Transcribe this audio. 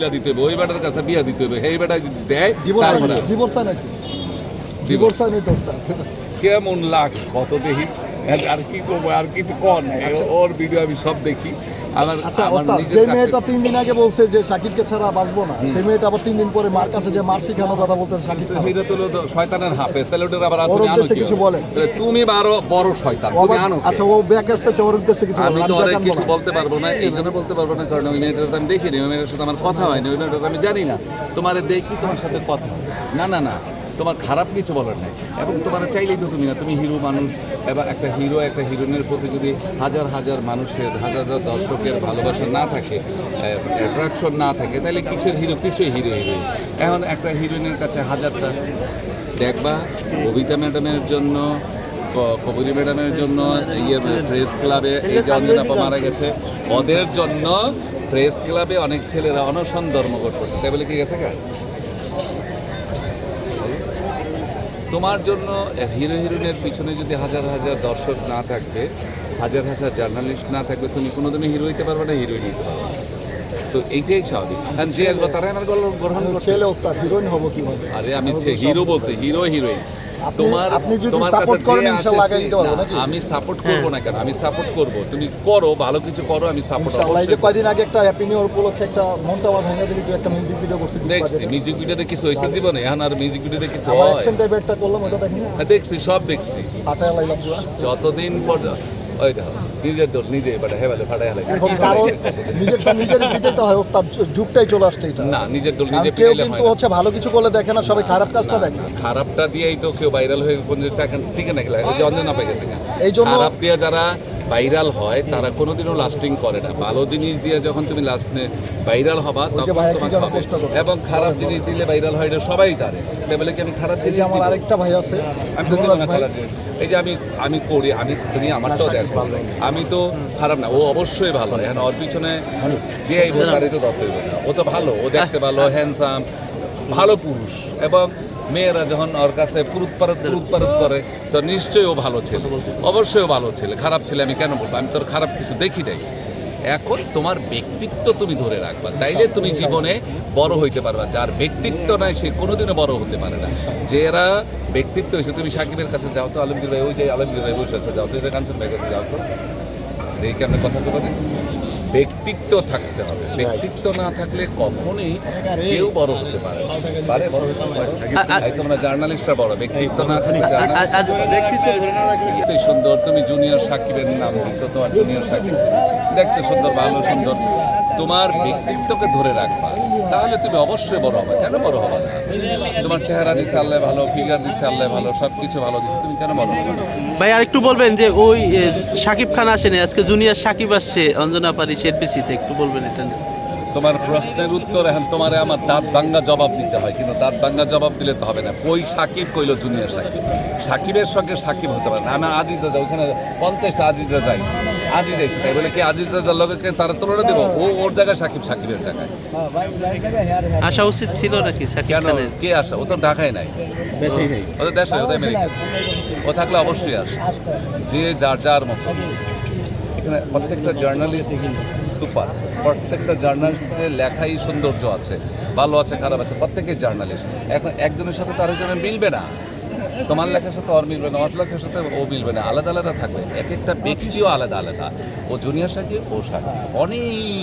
দিতে হবে ওই বেটার কাছে বিয়া দিতে হবে এই বেটা যদি দেয় কেমন লাগে কত দেখি? আর- কি করব আর কিছু কর নাই ওর ভিডিও আমি সব দেখি। আমার আচ্ছা ওস্তাদ যে মেয়েটা তিন দিন আগে বলছে যে শাকিবকে ছাড়া বাঁচবো না সেই মেয়েটা আবার তিন দিন পরে মার কাছে যে মার শিখানো কথা বলতেছে শাকিব সেটা তো শয়তানের হাফেজ তাহলে ওটার আবার তুমি আনো কিছু বলে? তুমি বারো বড় শয়তান তুমি আনো আচ্ছা ও ব্যাক আসতে ওর উদ্দেশ্যে কিছু আমি তো অনেক কিছু বলতে পারব না এই জন্য বলতে পারব না কারণ ওই মেয়েটার আমি দেখিনি ওই মেয়েটার সাথে আমার কথা হয়নি ওই মেয়েটার আমি জানি না তোমার দেখি তোমার সাথে কথা। না না না তোমার খারাপ কিছু বলার নাই। এবং তোমার চাইলেই তো তুমি না, তুমি হিরো মানুষ, এবং একটা হিরো, একটা হিরোইনের প্রতি যদি হাজার হাজার মানুষের, হাজার হাজার দর্শকের ভালোবাসা না থাকে অ্যাট্রাকশন না থাকে, তাহলে কিসের হিরো কিসের হিরো, হিরোইন? এখন একটা হিরোইনের কাছে হাজারটা দেখবা, কবিতা ম্যাডামের জন্য কবিরি ম্যাডামের জন্য ইয়ে প্রেস ক্লাবে, এই যে অঞ্জনা আপা মারা গেছে, ওদের জন্য প্রেস ক্লাবে অনেক ছেলেরা অনশন ধর্ম করতেছে। তাই বলে কি গেছে গা? তোমার জন্য হিরো হিরোইনের পিছনে যদি হাজার হাজার দর্শক না থাকবে হাজার হাজার জার্নালিস্ট না থাকবে তুমি কোনো দিনই হিরো হইতে পারবে না হিরোইন হইতে পারবে তো এইটাই স্বাভাবিক। কারণ যে আসবে তারা আমার গল্প গ্রহণ করছে। ছেলে ওস্তাদ হিরোইন হব কীভাবে? আরে আমি হিরো বলছি হিরো হিরোইন তোমার কাছে যে আসে? আমি সাপোর্ট করব না কেন? আমি সাপোর্ট করব। তুমি করো ভালো কিছু করো আমি সাপোর্ট ইনশাআল্লাহ এই যে কয়দিন আগে একটা হ্যাপি নিউ উপলক্ষে একটা মনটা আমার ভেঙে দিলি তুই একটা মিউজিক ভিডিও করছিস দেখছি মিউজিক ভিডিওতে কিছু হয়েছে জীবনে? এখন আর মিউজিক ভিডিওতে কিছু হয়। অ্যাকশন টাইপের একটা করলাম ওটা দেখিনি হ্যাঁ, দেখছি সব দেখছি। লাইলাম যতদিন পর্যন্ত ওই দেখো। নিজের দোল নিজে এবারে হেবালে ফাটাই এখন কারণ নিজেরটা নিজের পিটাইতে হয় ওস্তাদ যুগটাই চলে আসছে এটা। না নিজের দোল নিজে কেউ কিন্তু হচ্ছে ভালো কিছু করলে দেখে না সবাই খারাপ কাজটা না, দেখে। না, খারাপটা দিয়েই তো কেউ ভাইরাল হয়ে কোন টাকা টিকে না গেলে যে অঞ্জনা পেয়ে গেছে এই জন্য- খারাপ দিয়ে যারা ভাইরাল হয় তারা কোনোদিনও লাস্টিং করে না। ভালো জিনিস দিয়ে যখন তুমি লাস্ট ভাইরাল হবা তখন ভাইয়া কি তোমার যেন হবে। এবং খারাপ জিনিস দিলে ভাইরাল হয় এটা সবাই জানে। বলে কি আমি খারাপ জিনিস আমার আরেকটা ভাই আছে আমি তো না খারাপ জিনিস। এই যে আমি আমি করি আমি তুমি আমারটাও দেখো। আমি তো খারাপ না ও অবশ্যই ভালো। এখন ওর পিছনে যে এই তারই তো না। ও তো ভালো ও দেখতে ভালো হ্যান্ডসাম ভালো পুরুষ। এবং মেয়েরা যখন ওর কাছে পুরুত পারত পুরুত পারত করে তো নিশ্চয়ই ও ভালো ছেলে। অবশ্যই ভালো ছেলে। খারাপ ছেলে আমি কেন বলব? আমি তোর খারাপ কিছু দেখি নাই। এখন তোমার ব্যক্তিত্ব তুমি ধরে রাখবা। তাইলে তুমি জীবনে বড় হইতে পারবা। যার ব্যক্তিত্ব নাই সে কোনোদিনও বড় হতে পারে না। যে এরা ব্যক্তিত্ব হয়েছে তুমি সাকিবের কাছে যাও তো আলমগীর ভাই ওই যে আলমগীর ভাই বসে আছে যাও তো কাঞ্চন ভাইয়ের কাছে যাও তো। দেখি আমরা কথা বলব না ব্যক্তিত্ব থাকতে হবে। ব্যক্তিত্ব না থাকলে কখনোই কেউ বড় হতে পারে পারে বড় হতে পারে। তাই তোমরা জার্নালিস্টরা বড়। ব্যক্তিত্ব না থাকলে দেখতে সুন্দর। তুমি জুনিয়র সাকিবের নাম দিছো তোমার জুনিয়র সাকিব। দেখতে সুন্দর ভালো সুন্দর। তোমার ব্যক্তিত্বকে ধরে রাখবা। তাহলে তুমি অবশ্যই বড় হবে। কেন বড় হবে না? তোমার চেহারা দিচ্ছে আল্লাহ, ভালো ফিগার দিচ্ছে আল্লাহ, ভালো সবকিছু ভালো দিচ্ছে তুমি কেন বড় হবে ভাই আর একটু বলবেন যে ওই সাকিব খান আসেনি, আজকে জুনিয়ার সাকিব আসছে, অঞ্জনা পারি শেরপিসিতে একটু বলবেন এটা নিয়ে। তোমার প্রশ্নের উত্তর এখন তোমারে আমার দাঁত ভাঙ্গা জবাব দিতে হয় কিন্তু দাঁত ভাঙ্গা জবাব দিলে তো হবে না। কই সাকিব কইল জুনিয়র সাকিব। সাকিবের সঙ্গে সাকিব হতে পারে না। আমি আজিজ রাজা ওখানে পঞ্চাশটা আজিজ রাজা আইসি আজিজ আইসি তাই বলে কি আজিজ রাজার লোককে তারা তুলনা দেবো? ও ওর জায়গায় সাকিব সাকিবের জায়গায়। আসা উচিত ছিল নাকি শাকিব কেন? কে আসে ও তো ঢাকায় নাই। দেশেই নেই। ওদের দেশে ওদের আমেরিকা ও থাকলে অবশ্যই আস যে যার যার মতো। এখানে প্রত্যেকটা জার্নালিস্ট সুপার প্রত্যেকটা জার্নালিস্টের লেখাই সৌন্দর্য আছে, ভালো আছে, খারাপ আছে প্রত্যেকের জার্নালিস্ট এখন একজনের সাথে তার আরেকজনের মিলবে না। তোমার লেখার সাথে ওর মিলবে না, ওর লেখার সাথে ও মিলবে না, আলাদা আলাদা থাকবে। এক একটা ব্যক্তিও আলাদা আলাদা। ও জুনিয়র সাকিব, ও সাকিব। অনেক